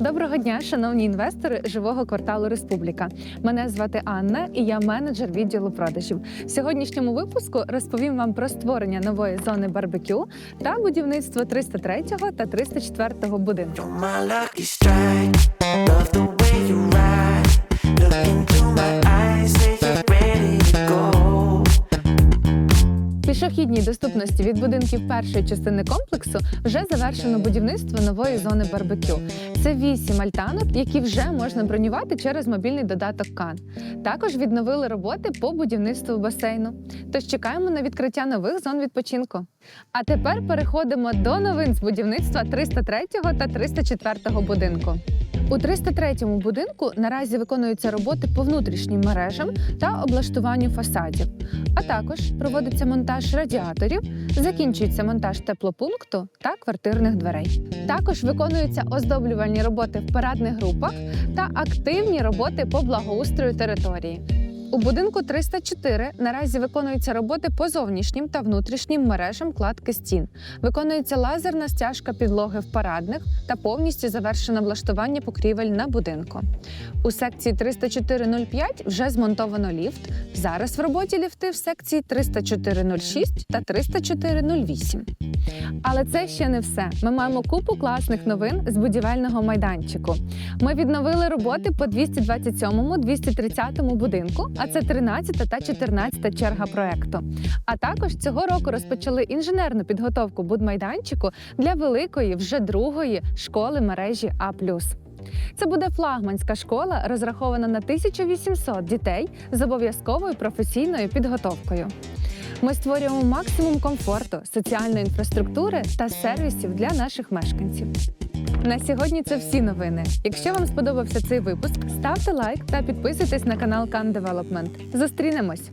Доброго дня, шановні інвестори живого кварталу Республіка. Мене звати Анна і я менеджер відділу продажів. В сьогоднішньому випуску розповім вам про створення нової зони барбекю та будівництво 303 та 304 будинку. Доступності від будинків першої частини комплексу вже завершено будівництво нової зони барбекю. Це вісім альтанок, які вже можна бронювати через мобільний додаток Кан. Також відновили роботи по будівництву басейну. Тож чекаємо на відкриття нових зон відпочинку. А тепер переходимо до новин з будівництва 303 та 304 будинку. У 303 будинку наразі виконуються роботи по внутрішнім мережам та облаштуванню фасадів. А також проводиться монтаж радіаторів, закінчується монтаж теплопункту та квартирних дверей. Також виконуються оздоблювальні роботи в парадних групах та активні роботи по благоустрою території. У будинку 304 наразі виконуються роботи по зовнішнім та внутрішнім мережам кладки стін. Виконується лазерна стяжка підлоги в парадних та повністю завершено влаштування покрівель на будинку. У секції 304.05 вже змонтовано ліфт. Зараз в роботі ліфти в секції 304.06 та 304.08. Але це ще не все. Ми маємо купу класних новин з будівельного майданчику. Ми відновили роботи по 227-230 будинку, а це 13 та 14 черга проекту. А також цього року розпочали інженерну підготовку будмайданчику для великої вже другої школи мережі А. Це буде флагманська школа, розрахована на 1800 дітей з обов'язковою професійною підготовкою. Ми створюємо максимум комфорту, соціальної інфраструктури та сервісів для наших мешканців. На сьогодні це всі новини. Якщо вам сподобався цей випуск, ставте лайк та підписуйтесь на канал Can Development. Зустрінемось!